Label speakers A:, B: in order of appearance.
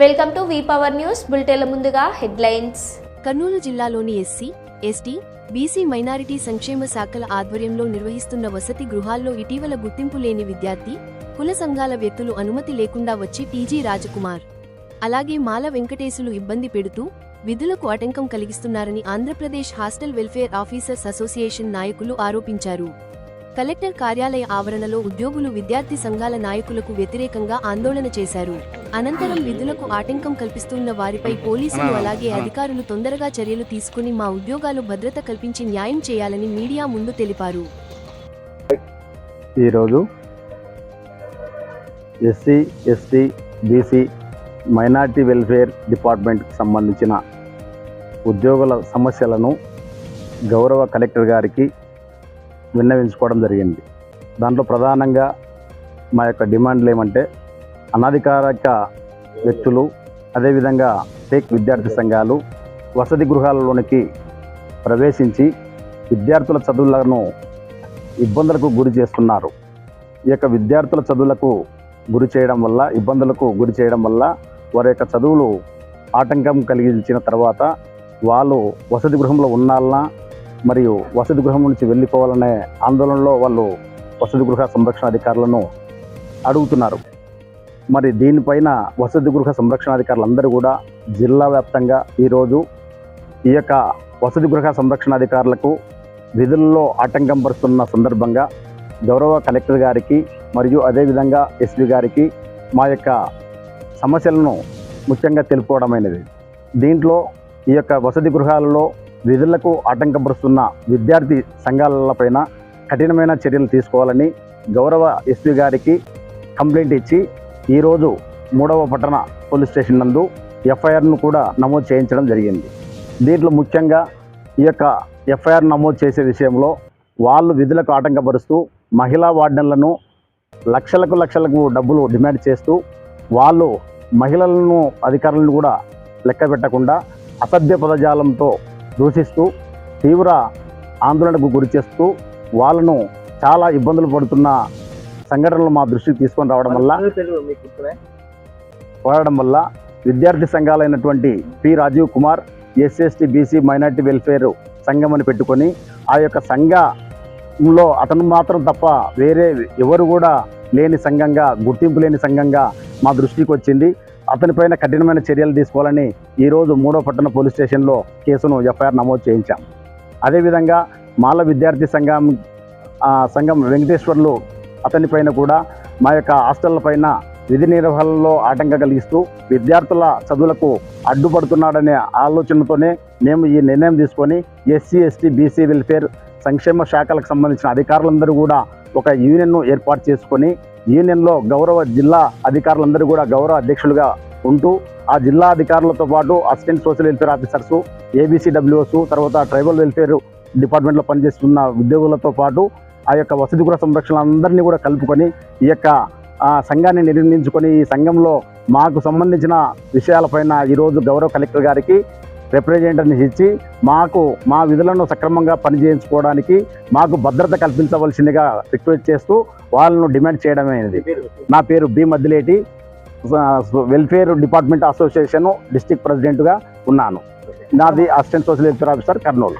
A: Welcome to V power news బులెటిన్ల ముందుగా headlines.
B: Kurnool జిల్లాలోని SC ST BC minority సంక్షేమ శాఖల ఆధ్వర్యంలో నిర్వహిస్తున్న వసతి గృహాల్లో ఇటీవల గుర్తింపు లేని విద్యార్థి కుల సంఘాల వ్యక్తులు అనుమతి లేకుండా వచ్చి టీజీ రాజకుమార్. అలాగే మాల వెంకటేశులు ఇబ్బంది పెడుతూ విధులకు ఆటంకం కలిగిస్తున్నారని Andhra Pradesh hostel welfare officers association నాయకులు ఆరోపించారు. కలెక్టర్ కార్యాలయ ఆవరణలో ఉద్యోగులు విద్యార్థి సంఘాల నాయకులకు వ్యతిరేకంగా ఆందోళన చేశారు. అనంతరం విధులకు ఆటంకం కల్పిస్తున్న వారిపై పోలీసులు అలాగే అధికారులు తొందరగా చర్యలు తీసుకుని మా ఉద్యోగాలు భద్రత కల్పించి న్యాయం చేయాలని మీడియా ముందు తెలిపారు.
C: ఈరోజు SC ST BC minority welfare డిపార్ట్మెంట్కి సంబంధించిన ఉద్యోగుల సమస్యలను గౌరవ కలెక్టర్ గారికి విన్నవించుకోవడం జరిగింది. దాంట్లో ప్రధానంగా మా యొక్క డిమాండ్లు ఏమంటే అనధికారిక వ్యక్తులు అదేవిధంగా టేక్ విద్యార్థి సంఘాలు వసతి గృహాలలోనికి ప్రవేశించి విద్యార్థుల చదువులను ఇబ్బందులకు గురి చేస్తున్నారు. ఈ యొక్క విద్యార్థుల చదువులకు గురి చేయడం వల్ల ఇబ్బందులకు గురి చేయడం వల్ల వారి యొక్క చదువులు ఆటంకం కలిగించిన తర్వాత వాళ్ళు వసతి గృహంలో ఉండాలన్నా మరియు వసతి గృహం నుంచి వెళ్ళిపోవాలనే ఆందోళనలో వాళ్ళు వసతి గృహ సంరక్షణ అధికారులను అడుగుతున్నారు. మరి దీనిపైన వసతి గృహ సంరక్షణాధికారులందరూ కూడా జిల్లా వ్యాప్తంగా ఈరోజు ఈ యొక్క వసతి గృహ సంరక్షణాధికారులకు విధుల్లో ఆటంకం పరుస్తున్న సందర్భంగా గౌరవ కలెక్టర్ గారికి మరియు అదేవిధంగా ఎస్పీ గారికి మా యొక్క సమస్యలను ముఖ్యంగా తెలుపుకోవడమైనది. దీంట్లో ఈ యొక్క వసతి గృహాలలో విధులకు ఆటంకపరుస్తున్న విద్యార్థి సంఘాలపైన కఠినమైన చర్యలు తీసుకోవాలని గౌరవ ఎస్పీ గారికి కంప్లైంట్ ఇచ్చి ఈరోజు మూడవ పట్టణ పోలీస్ స్టేషన్ నందు ఎఫ్ఐఆర్ను కూడా నమోదు చేయించడం జరిగింది. దీంట్లో ముఖ్యంగా ఈ యొక్క ఎఫ్ఐఆర్ నమోదు చేసే విషయంలో వాళ్ళు విధులకు ఆటంకపరుస్తూ మహిళా వార్డెన్లను లక్షలకు లక్షలకు డబ్బులు డిమాండ్ చేస్తూ వాళ్ళు మహిళలను అధికారులను కూడా లెక్క పెట్టకుండా అసభ్య పదజాలంతో దూషిస్తూ తీవ్ర ఆందోళనకు గురి చేస్తూ వాళ్ళను చాలా ఇబ్బందులు పడుతున్న సంఘటనలు మా దృష్టికి తీసుకొని రావడం వల్ల పోరాడడం వల్ల విద్యార్థి సంఘాలైనటువంటి P. Rajiv Kumar SST BC minority welfare సంఘం అని పెట్టుకొని ఆ యొక్క సంఘంలో అతను మాత్రం తప్ప వేరే ఎవరు కూడా లేని సంఘంగా గుర్తింపు లేని సంఘంగా మా దృష్టికి వచ్చింది. అతనిపైన కఠినమైన చర్యలు తీసుకోవాలని ఈరోజు మూడో పట్టణ పోలీస్ స్టేషన్లో కేసును ఎఫ్ఐఆర్ నమోదు చేయించాం. అదేవిధంగా మాల విద్యార్థి సంఘం సంఘం వెంకటేశ్వర్లు అతనిపైన కూడా మా యొక్క హాస్టళ్ళ పైన విధి నిర్వహణలో ఆటంకం కలిగిస్తూ విద్యార్థుల చదువులకు అడ్డుపడుతున్నాడనే ఆలోచనతోనే మేము ఈ నిర్ణయం తీసుకొని ఎస్సీ ఎస్టీ బీసీ వెల్ఫేర్ సంక్షేమ శాఖలకు సంబంధించిన అధికారులందరూ కూడా ఒక యూనియన్ను ఏర్పాటు చేసుకొని యూనియన్లో గౌరవ జిల్లా అధికారులందరూ కూడా గౌరవ అధ్యక్షులుగా ఉంటూ ఆ జిల్లా అధికారులతో పాటు assistant social welfare officers ABCWS తర్వాత ట్రైబల్ వెల్ఫేర్ డిపార్ట్మెంట్లో పనిచేస్తున్న ఉద్యోగులతో పాటు ఆ యొక్క వసతి గృహ సంరక్షణ అందరినీ కూడా కలుపుకొని ఈ యొక్క సంఘాన్ని నిర్మించుకొని ఈ సంఘంలో మాకు సంబంధించిన విషయాలపైన ఈరోజు గౌరవ కలెక్టర్ గారికి రిప్రజెంటేటివ్ని ఇచ్చి మాకు మా విధులను సక్రమంగా పనిచేయించుకోవడానికి మాకు భద్రత కల్పించవలసిందిగా రిక్వెస్ట్ చేస్తూ వాళ్ళను డిమాండ్ చేయడమైనది నా పేరు B Maddileti. Welfare department association district ప్రెసిడెంట్గా ఉన్నాను. నాది assistant social welfare officer Kurnool.